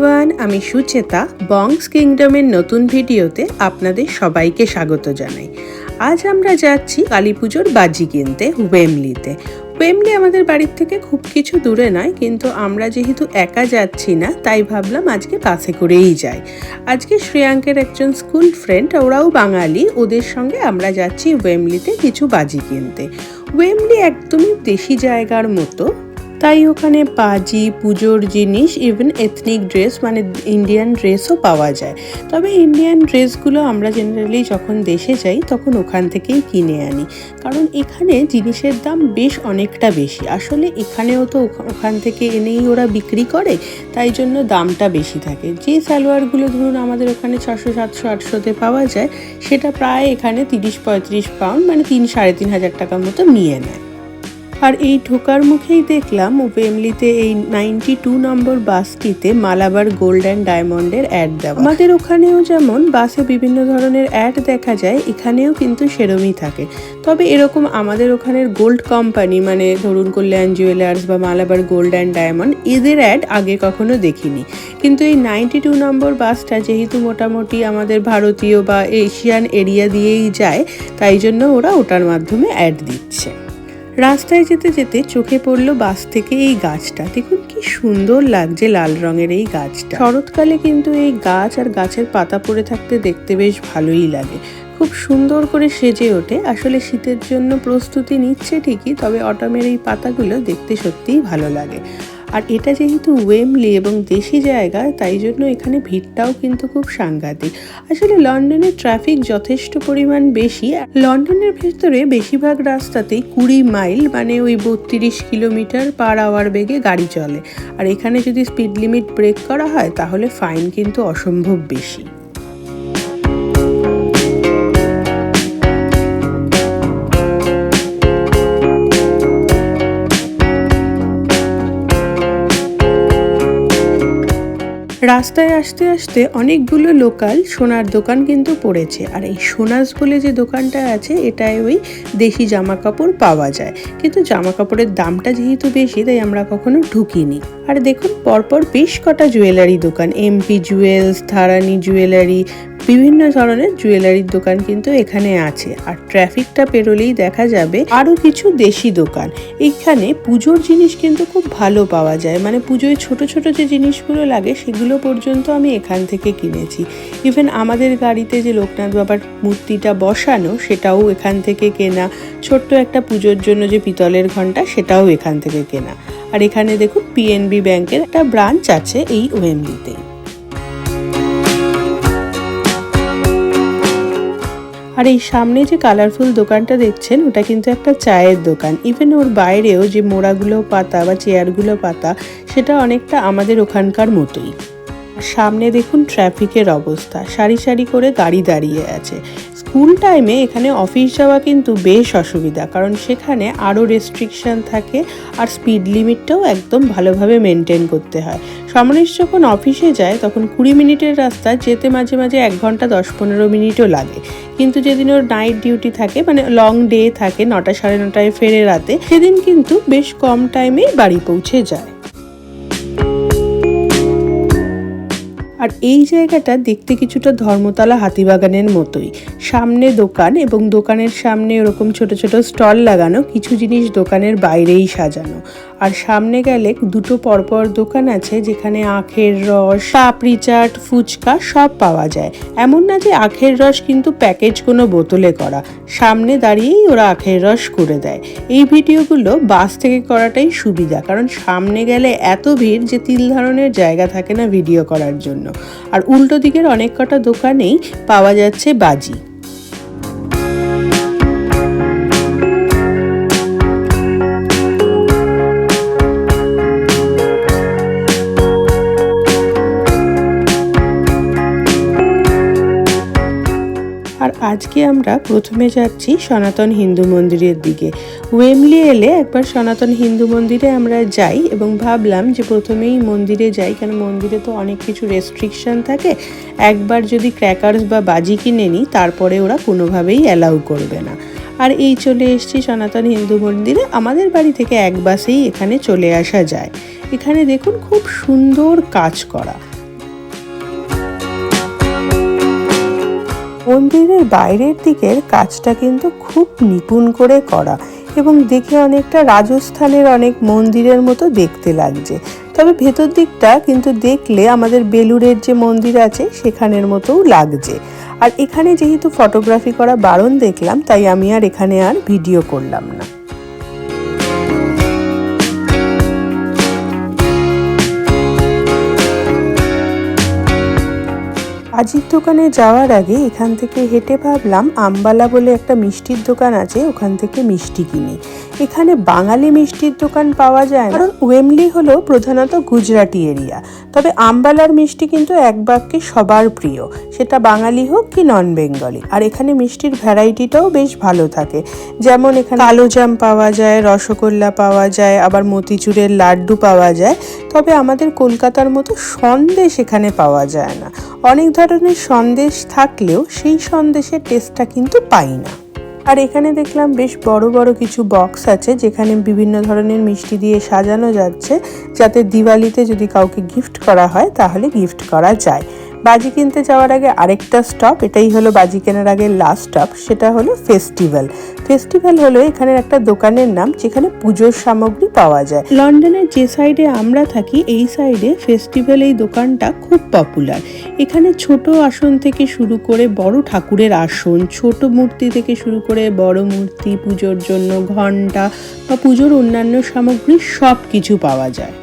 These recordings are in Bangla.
এভরিওয়ান আমি সুচেতা বংস কিংডমের নতুন ভিডিওতে আপনাদের সবাইকে স্বাগত জানাই। আজ আমরা যাচ্ছি কালী পুজোর বাজি কিনতে ওয়েমলিতে ওয়েমলি আমাদের বাড়ির থেকে খুব কিছু দূরে নয়, কিন্তু আমরা যেহেতু একা যাচ্ছি না, তাই ভাবলাম আজকে বাসে করেই যাই। আজকে শ্রেয়াঙ্কের একজন স্কুল ফ্রেন্ড ওরাও বাঙালি, ওদের সঙ্গে আমরা যাচ্ছি ওয়েমলিতে কিছু বাজি কিনতে। ওয়েমলি একদমই দেশি জায়গার মতো তাই ওখানে পাজি, পুজোর জিনিস ইভেন এথনিক ড্রেস মানে ইন্ডিয়ান ড্রেসও পাওয়া যায়। তবে ইন্ডিয়ান ড্রেসগুলো আমরা জেনারেলি যখন দেশে যাই, তখন ওখান থেকেই কিনে আনি। কারণ এখানে জিনিসের দাম বেশ অনেকটা বেশি। আসলে এখানেও তো ওখা- ওখান থেকে এনেই ওরা বিক্রি করে, তাই জন্য দামটা বেশি থাকে। যে সালোয়ারগুলো ধরুন আমাদের ওখানে ছশো, সাতশো, আটশোতে পাওয়া যায়, সেটা প্রায় এখানে তিরিশ, পঁয়ত্রিশ পাউন্ড মানে তিন, সাড়ে তিন হাজার টাকার মতো নিয়ে নেয়। আর এই ঢোকার মুখেই দেখলাম ওয়েমলিতে এই নাইনটি টু নম্বর বাসটিতে মালাবার গোল্ড অ্যান্ড ডায়মন্ডের অ্যাড দেওয়া। আমাদের ওখানেও যেমন বাসে বিভিন্ন ধরনের অ্যাড দেখা যায়, এখানেও কিন্তু সেরমই থাকে। তবে এরকম আমাদের ওখানের গোল্ড কোম্পানি মানে ধরুন কল্যাণ জুয়েলার্স বা মালাবার গোল্ড অ্যান্ড ডায়মন্ড, এদের অ্যাড আগে কখনো দেখিনি। কিন্তু এই নাইনটি টু নম্বর বাসটা যেহেতু মোটামুটি আমাদের ভারতীয় বা এশিয়ান এরিয়া দিয়েই যায়, তাই জন্য ওরা ওটার মাধ্যমে অ্যাড দিচ্ছে। রাস্তায় যেতে যেতে চোখে পড়ল বাস থেকে এই গাছটা। দেখুন কি সুন্দর লাগছে লাল রঙের এই গাছটা। শরৎকালে কিন্তু এই গাছ আর গাছের পাতা পড়ে থাকতে দেখতে বেশ ভালোই লাগে। খুব সুন্দর করে সেজে ওঠে। আসলে শীতের জন্য প্রস্তুতি নিচ্ছে ঠিকই, তবে অটমের এই পাতাগুলো দেখতে সত্যিই ভালো লাগে। আর এটা যেহেতু ওয়েমলি এবং দেশি জায়গা, তাই জন্য এখানে ভিড়টাও কিন্তু খুব সাংঘাতিক। আসলে লন্ডনের ট্রাফিক যথেষ্ট পরিমাণ বেশি লন্ডনের ভেতরে বেশিরভাগ রাস্তাতেই কুড়ি মাইল মানে ওই বত্রিশ কিলোমিটার পার আওয়ার বেগে গাড়ি চলে। আর এখানে যদি স্পিড লিমিট ব্রেক করা হয়, তাহলে ফাইন কিন্তু অসম্ভব বেশি। রাস্তায় আসতে আসতে অনেকগুলো লোকাল সোনার দোকান কিন্তু পড়েছে। আর এই সোনাস বলে যে দোকানটা আছে, এটায় ওই দেশি জামা কাপড় পাওয়া যায়। কিন্তু জামা কাপড়ের দামটা যেহেতু বেশি, তাই আমরা কখনো ঢুকিনি। আর দেখুন, পরপর বেশ কটা জুয়েলারি দোকান। এমপি জুয়েলস ধারানি জুয়েলারি বিভিন্ন ধরনের জুয়েলারির দোকান কিন্তু এখানে আছে। আর ট্রাফিকটা পেরোলেই দেখা যাবে আরও কিছু দেশি দোকান। এখানে পুজোর জিনিস কিন্তু খুব ভালো পাওয়া যায়। মানে পুজোয় ছোট ছোট যে জিনিসগুলো লাগে, সেগুলো পর্যন্ত আমি এখান থেকে কিনেছি। ইভেন আমাদের গাড়িতে যে লোকনাথ বাবার মূর্তিটা বসানো, সেটাও এখান থেকে কেনা। ছোট্ট একটা পুজোর জন্য যে পিতলের ঘণ্টা, সেটাও এখান থেকে কেনা। আর এখানে দেখুন পিএনবি ব্যাংকের একটা ব্রাঞ্চ আছে এই ওএমবিতে আর এই সামনে যে কালারফুল দোকানটা দেখছেন, ওটা কিন্তু একটা চায়ের দোকান। ইভেন ওর বাইরেও যে মোড়াগুলো পাতা বা চেয়ারগুলো পাতা, সেটা অনেকটা আমাদের ওখানকার মতোই। সামনে দেখুন ট্রাফিকের অবস্থা। সারি সারি করে গাড়ি দাঁড়িয়ে আছে। স্কুল টাইমে এখানে অফিস যাওয়া কিন্তু বেশ অসুবিধা, কারণ সেখানে আরও রেস্ট্রিকশন থাকে আর স্পিড লিমিটটাও একদম ভালোভাবে মেনটেন করতে হয়। সমরেশ যখন অফিসে যায়, তখন কুড়ি মিনিটের রাস্তা যেতে মাঝে মাঝে এক ঘণ্টা দশ পনেরো মিনিটও লাগে। কিন্তু যেদিন ওর নাইট ডিউটি থাকে মানে লং ডে থাকে, নটা সাড়ে নটায় ফেরে রাতে, সেদিন কিন্তু বেশ কম টাইমেই বাড়ি পৌঁছে যায়। আর এই জায়গাটা দেখতে কিছুটা ধর্মতলা হাতিবাগানের মতোই। সামনে দোকান এবং দোকানের সামনে ওরকম ছোট ছোট স্টল লাগানো, কিছু জিনিস দোকানের বাইরেই সাজানো। আর সামনে গেলে দুটো পরপর দোকান আছে যেখানে আখের রস, পাপড়ি চাট, ফুচকা সব পাওয়া যায়। এমন না যে আখের রস কিন্তু প্যাকেজ কোনো বোতলে করা। সামনে দাঁড়িয়েই ওরা আখের রস করে দেয়। এই ভিডিওগুলো বাস থেকে করাটাই সুবিধা, কারণ সামনে গেলে এত ভিড় যে তিল ধরনের জায়গা থাকে না ভিডিও করার জন্য। আর উল্টো দিকের অনেক কটা দোকানেই পাওয়া যাচ্ছে বাজি। আজকে আমরা প্রথমে যাচ্ছি সনাতন হিন্দু মন্দিরের দিকে। ওয়েমলি এলে একবার সনাতন হিন্দু মন্দিরে আমরা যাই এবং ভাবলাম যে প্রথমেই মন্দিরে যাই কারণ মন্দিরে তো অনেক কিছু রেস্ট্রিকশন থাকে। একবার যদি ক্র্যাকার্স বা বাজি কিনে নিই, তারপরে ওরা কোনোভাবেই অ্যালাউ করবে না। আর এই চলে এসেছি সনাতন হিন্দু মন্দিরে। আমাদের বাড়ি থেকে এক বাসেই এখানে চলে আসা যায়। এখানে দেখুন খুব সুন্দর কাজ করা। মন্দিরের বাইরের দিকের কাজটা কিন্তু খুব নিপুণ করে করা এবং দেখে অনেকটা রাজস্থানের অনেক মন্দিরের মতো দেখতে লাগছে। তবে ভেতর দিকটা কিন্তু দেখলে আমাদের বেলুরের যে মন্দির আছে সেখানের মতোও লাগছে। আর এখানে যেহেতু ফটোগ্রাফি করা বারণ দেখলাম, তাই আমি আর এখানে আর ভিডিও করলাম না। আজির দোকানে যাওয়ার আগে এখান থেকে হেঁটে ভাবলাম, আমবালা বলে একটা মিষ্টির দোকান আছে, ওখান থেকে মিষ্টি কিনি। এখানে বাঙালি মিষ্টির দোকান পাওয়া যায় কারণ ওয়েমলি হলো প্রধানত গুজরাটি এরিয়া। তবে আমবালার মিষ্টি কিন্তু এক বাক্যে সবার প্রিয়। সেটা বাঙালি হোক কি নন বেঙ্গলি আর এখানে মিষ্টির ভ্যারাইটিটাও বেশ ভালো থাকে। যেমন এখানে কালোজাম পাওয়া যায়, রসগোল্লা পাওয়া যায়, আবার মতিচুরের লাড্ডু পাওয়া যায়। তবে আমাদের কলকাতার মতো সন্দেশ এখানে পাওয়া যায় না। অনেক ধরনের সন্দেশ থাকলেও সেই সন্দেশের টেস্টটা কিন্তু পাই না। আর এখানে দেখলাম বেশ বড় বড় কিছু বক্স আছে, যেখানে বিভিন্ন ধরনের মিষ্টি দিয়ে সাজানো যাচ্ছে, যাতে দিওয়ালিতে যদি কাউকে গিফট করা হয়, তাহলে গিফট করা যায়। বাজি কিনতে যাওয়ার আগে আরেকটা স্টপ এটাই হলো বাজি কেনার আগে লাস্ট স্টপ সেটা হলো ফেস্টিভ্যাল ফেস্টিভ্যাল হলো এখানের একটা দোকানের নাম যেখানে পুজোর সামগ্রী পাওয়া যায়। লন্ডনের যে সাইডে আমরা থাকি, এই সাইডে ফেস্টিভ্যাল এই দোকানটা খুব পপুলার এখানে ছোট আসন থেকে শুরু করে বড় ঠাকুরের আসন, ছোট মূর্তি থেকে শুরু করে বড় মূর্তি, পুজোর জন্য ঘণ্টা বা পুজোর অন্যান্য সামগ্রী সব কিছু পাওয়া যায়।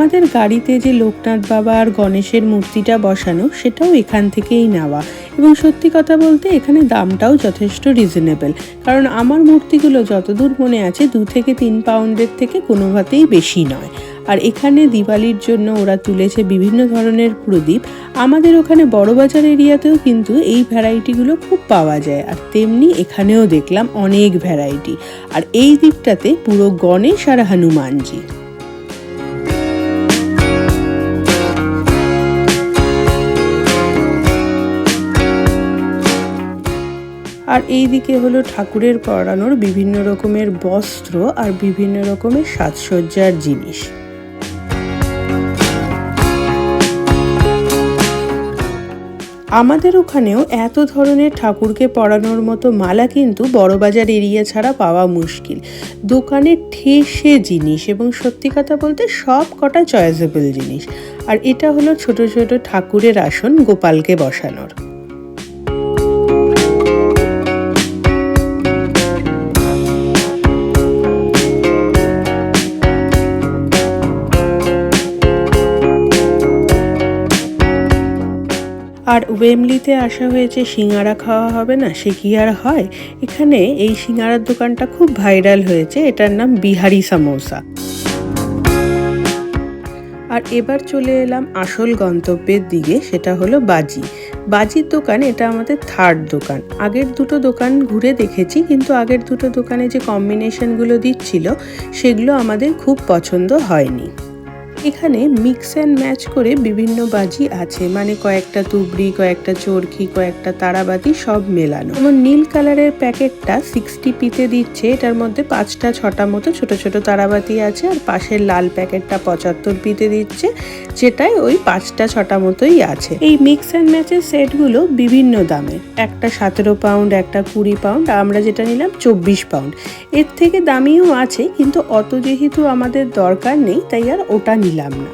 আমাদের গাড়িতে যে লোকনাথ বাবা আর গণেশের মূর্তিটা বসানো, সেটাও এখান থেকেই নেওয়া। এবং সত্যি কথা বলতে, এখানে দামটাও যথেষ্ট রিজনেবল কারণ আমার মূর্তিগুলো যতদূর মনে আছে, দু থেকে তিন পাউন্ডের থেকে কোনোভাবেই বেশি নয়। আর এখানে দিওয়ালির জন্য ওরা তুলেছে বিভিন্ন ধরনের প্রদীপ। আমাদের ওখানে বড়বাজার এরিয়াতেও কিন্তু এই ভ্যারাইটিগুলো খুব পাওয়া যায়। আর তেমনি এখানেও দেখলাম অনেক ভ্যারাইটি। আর এই দ্বীপটাতে পুরো গণেশ আর হনুমানজি। আর এই দিকে হলো ঠাকুরের পরানোর বিভিন্ন রকমের বস্ত্র আর বিভিন্ন রকমের সাজসজ্জার জিনিস। আমাদের ওখানেও এত ধরনের ঠাকুরকে পরানোর মতো মালা কিন্তু বড়বাজার এরিয়া ছাড়া পাওয়া মুশকিল। দোকানে ঠেসে জিনিস এবং সত্যি কথা বলতে সব কটা চয়েসেবল জিনিস। আর এটা হলো ছোট ছোট ঠাকুরের আসন গোপালকে বসানোর। ওয়েমলিতে আসা হয়েছে, সিঙ্গারা খাওয়া হবে না, সে কি আর হয়? এখানে এই সিঙ্গারার দোকানটা খুব ভাইরাল হয়েছে, এটার নাম বিহারি সামোসা। আর এবার চলে এলাম আসল গন্তব্যের দিকে, সেটা হলো বাজি। বাজির দোকান, এটা আমাদের থার্ড দোকান। আগের দুটো দোকান ঘুরে দেখেছি, কিন্তু আগের দুটো দোকানে যে কম্বিনেশনগুলো দিচ্ছিল, সেগুলো আমাদের খুব পছন্দ হয়নি। এখানে মিক্স অ্যান্ড ম্যাচ করে বিভিন্ন বাজি আছে মানে কয়েকটা তুবড়ি, কয়েকটা চরকি, কয়েকটা তারাবাতি সব মেলানো। যেমন নীল কালারের প্যাকেটটা সিক্সটি পিতে দিচ্ছে, এটার মধ্যে পাঁচটা, ছটা মতো ছোট ছোট তারাবাতি আছে, আর পাশের লাল প্যাকেটটা পঁচাত্তর পিতে দিচ্ছে যেটাই ওই পাঁচটা, ছটা মতোই আছে। এই মিক্স অ্যান্ড ম্যাচের সেটগুলো বিভিন্ন দামের একটা সতেরো পাউন্ড একটা কুড়ি পাউন্ড আমরা যেটা নিলাম চব্বিশ পাউন্ড এর থেকে দামিও আছে, কিন্তু অত যেহেতু আমাদের দরকার নেই, তাই আর ওটা নিলাম না।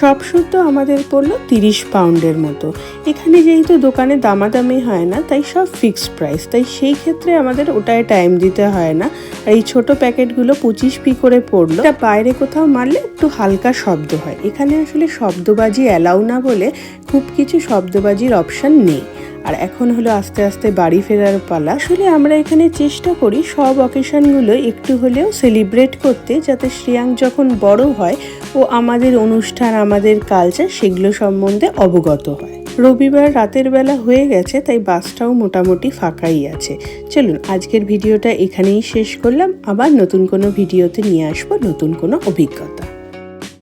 সব শুদ্ধ আমাদের পড়ল তিরিশ পাউন্ডের মতো। এখানে যেহেতু দোকানে দামাদামি হয় না, তাই সব ফিক্সড প্রাইস তাই সেই ক্ষেত্রে আমাদের ওটায় টাইম দিতে হয় না। আর এই ছোট প্যাকেটগুলো পঁচিশ পি করে পড়ল। এটা বাইরে কোথাও মারলে একটু হালকা শব্দ হয়। এখানে আসলে শব্দবাজি অ্যালাউ না বলে খুব কিছু শব্দবাজির অপশান নেই। আর এখন হলো আস্তে আস্তে বাড়ি ফেরার পালা। আসলে আমরা এখানে চেষ্টা করি সব অকেশনগুলো একটু হলেও সেলিব্রেট করতে, যাতে শ্রেয়াং যখন বড় হয় ও আমাদের অনুষ্ঠান, আমাদের কালচার সেগুলো সম্বন্ধে অবগত হয়। রবিবার রাতের বেলা হয়ে গেছে, তাই বাসটাও মোটামুটি ফাঁকাই আছে। চলুন, আজকের ভিডিওটা এখানেই শেষ করলাম। আবার নতুন কোনো ভিডিওতে নিয়ে আসব নতুন কোনো অভিজ্ঞতা।